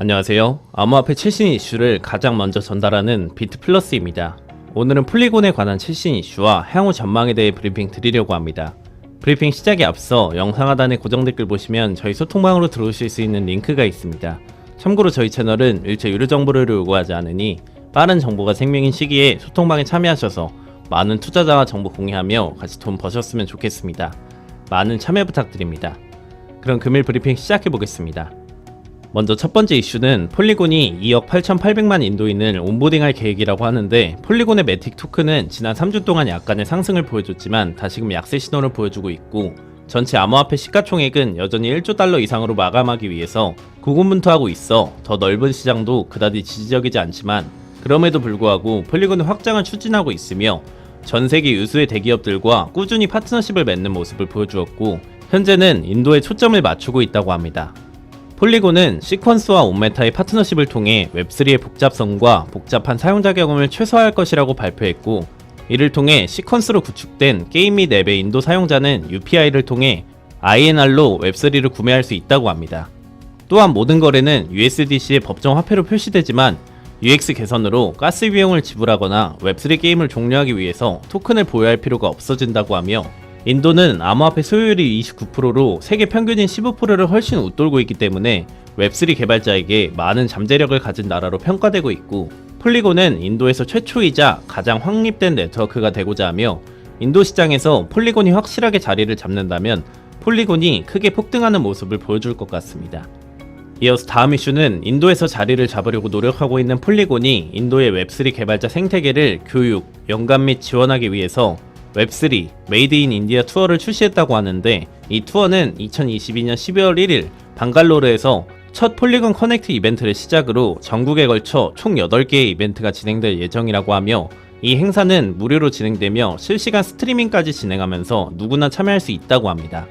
안녕하세요. 암호화폐 최신 이슈를 가장 먼저 전달하는 비트플러스입니다. 오늘은 폴리곤에 관한 최신 이슈와 향후 전망에 대해 브리핑 드리려고 합니다. 브리핑 시작에 앞서 영상 하단에 고정 댓글 보시면 저희 소통방으로 들어오실 수 있는 링크가 있습니다. 참고로 저희 채널은 일체 유료 정보를 요구하지 않으니 빠른 정보가 생명인 시기에 소통방에 참여하셔서 많은 투자자와 정보 공유하며 같이 돈 버셨으면 좋겠습니다. 많은 참여 부탁드립니다. 그럼 금일 브리핑 시작해 보겠습니다. 먼저 첫 번째 이슈는 폴리곤이 2억 8,800만 인도인을 온보딩할 계획이라고 하는데 폴리곤의 매틱 토큰은 지난 3주 동안 약간의 상승을 보여줬지만 다시금 약세 신호를 보여주고 있고 전체 암호화폐 시가총액은 여전히 1조 달러 이상으로 마감하기 위해서 고군분투하고 있어 더 넓은 시장도 그다지 지지적이지 않지만 그럼에도 불구하고 폴리곤의 확장을 추진하고 있으며 전 세계 유수의 대기업들과 꾸준히 파트너십을 맺는 모습을 보여주었고 현재는 인도에 초점을 맞추고 있다고 합니다. 폴리곤은 시퀀스와 온메타의 파트너십을 통해 웹3의 복잡성과 복잡한 사용자 경험을 최소화할 것이라고 발표했고 이를 통해 시퀀스로 구축된 게임 및 앱의 인도 사용자는 UPI를 통해 INR로 웹3를 구매할 수 있다고 합니다. 또한 모든 거래는 USDC의 법정 화폐로 표시되지만 UX 개선으로 가스 비용을 지불하거나 웹3 게임을 종료하기 위해서 토큰을 보유할 필요가 없어진다고 하며 인도는 암호화폐 소유율이 29%로 세계 평균인 15%를 훨씬 웃돌고 있기 때문에 웹3 개발자에게 많은 잠재력을 가진 나라로 평가되고 있고 폴리곤은 인도에서 최초이자 가장 확립된 네트워크가 되고자 하며 인도 시장에서 폴리곤이 확실하게 자리를 잡는다면 폴리곤이 크게 폭등하는 모습을 보여줄 것 같습니다. 이어서 다음 이슈는 인도에서 자리를 잡으려고 노력하고 있는 폴리곤이 인도의 웹3 개발자 생태계를 교육, 연관 및 지원하기 위해서 웹3 메이드 인 인디아 투어를 출시했다고 하는데 이 투어는 2022년 12월 1일 방갈로르에서 첫 폴리곤 커넥트 이벤트를 시작으로 전국에 걸쳐 총 8개의 이벤트가 진행될 예정이라고 하며 이 행사는 무료로 진행되며 실시간 스트리밍까지 진행하면서 누구나 참여할 수 있다고 합니다.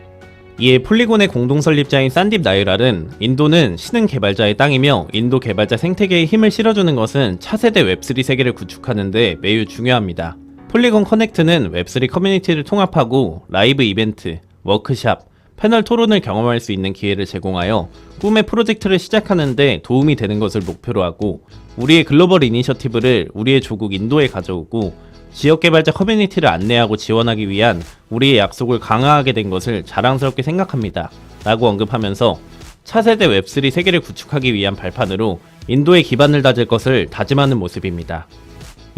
이에 폴리곤의 공동 설립자인 산딥 나이랄은 인도는 신흥 개발자의 땅이며 인도 개발자 생태계에 힘을 실어주는 것은 차세대 웹3 세계를 구축하는데 매우 중요합니다. 폴리곤 커넥트는 웹3 커뮤니티를 통합하고 라이브 이벤트, 워크샵, 패널 토론을 경험할 수 있는 기회를 제공하여 꿈의 프로젝트를 시작하는데 도움이 되는 것을 목표로 하고 우리의 글로벌 이니셔티브를 우리의 조국 인도에 가져오고 지역 개발자 커뮤니티를 안내하고 지원하기 위한 우리의 약속을 강화하게 된 것을 자랑스럽게 생각합니다. 라고 언급하면서 차세대 웹3 세계를 구축하기 위한 발판으로 인도의 기반을 다질 것을 다짐하는 모습입니다.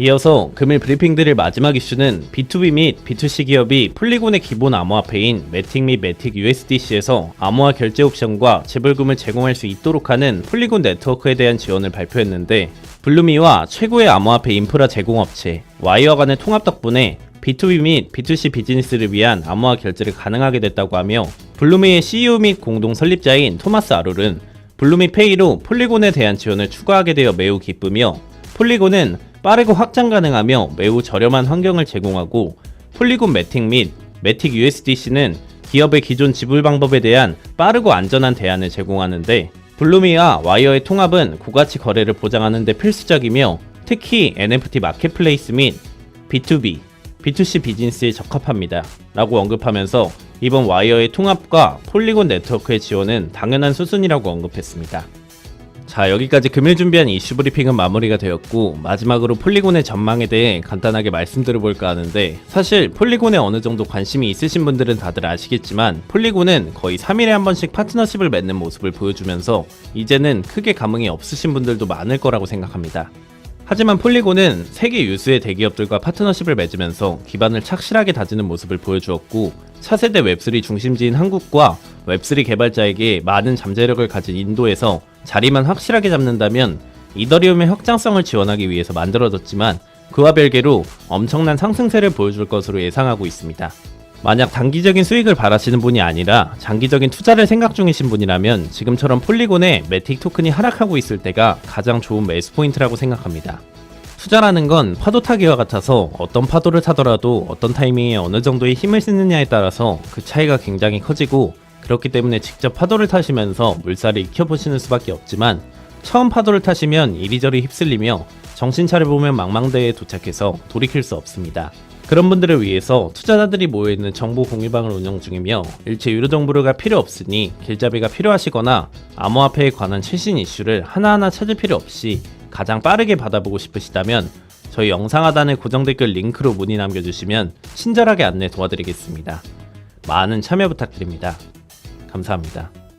이어서 금일 브리핑 드릴 마지막 이슈는 B2B 및 B2C 기업이 폴리곤의 기본 암호화폐인 매틱 및 매틱 USDC에서 암호화 결제 옵션과 재벌금을 제공할 수 있도록 하는 폴리곤 네트워크에 대한 지원을 발표했는데 블루미와 최고의 암호화폐 인프라 제공업체 와이어 간의 통합 덕분에 B2B 및 B2C 비즈니스를 위한 암호화 결제를 가능하게 됐다고 하며 블루미의 CEO 및 공동 설립자인 토마스 아룰은 블루미 페이로 폴리곤에 대한 지원을 추가하게 되어 매우 기쁘며 폴리곤은 빠르고 확장 가능하며 매우 저렴한 환경을 제공하고 폴리곤 매틱 및 매틱 USDC는 기업의 기존 지불 방법에 대한 빠르고 안전한 대안을 제공하는데 블루미와 와이어의 통합은 고가치 거래를 보장하는 데 필수적이며 특히 NFT 마켓플레이스 및 B2B, B2C 비즈니스에 적합합니다. 라고 언급하면서 이번 와이어의 통합과 폴리곤 네트워크의 지원은 당연한 수순이라고 언급했습니다. 자 여기까지 금일 준비한 이슈 브리핑은 마무리가 되었고 마지막으로 폴리곤의 전망에 대해 간단하게 말씀드려볼까 하는데 사실 폴리곤에 어느 정도 관심이 있으신 분들은 다들 아시겠지만 폴리곤은 거의 3일에 한 번씩 파트너십을 맺는 모습을 보여주면서 이제는 크게 감흥이 없으신 분들도 많을 거라고 생각합니다. 하지만 폴리곤은 세계 유수의 대기업들과 파트너십을 맺으면서 기반을 착실하게 다지는 모습을 보여주었고 차세대 웹3 중심지인 한국과 웹3 개발자에게 많은 잠재력을 가진 인도에서 자리만 확실하게 잡는다면 이더리움의 확장성을 지원하기 위해서 만들어졌지만 그와 별개로 엄청난 상승세를 보여줄 것으로 예상하고 있습니다. 만약 단기적인 수익을 바라시는 분이 아니라 장기적인 투자를 생각 중이신 분이라면 지금처럼 폴리곤의 매틱 토큰이 하락하고 있을 때가 가장 좋은 매수 포인트라고 생각합니다. 투자라는 건 파도 타기와 같아서 어떤 파도를 타더라도 어떤 타이밍에 어느 정도의 힘을 쓰느냐에 따라서 그 차이가 굉장히 커지고 그렇기 때문에 직접 파도를 타시면서 물살을 익혀보시는 수밖에 없지만 처음 파도를 타시면 이리저리 휩쓸리며 정신 차려보면 망망대해에 도착해서 돌이킬 수 없습니다. 그런 분들을 위해서 투자자들이 모여있는 정보 공유방을 운영 중이며 일체 유료 정보가 필요 없으니 길잡이가 필요하시거나 암호화폐에 관한 최신 이슈를 하나하나 찾을 필요 없이 가장 빠르게 받아보고 싶으시다면 저희 영상 하단의 고정 댓글 링크로 문의 남겨주시면 친절하게 안내 도와드리겠습니다. 많은 참여 부탁드립니다. 감사합니다.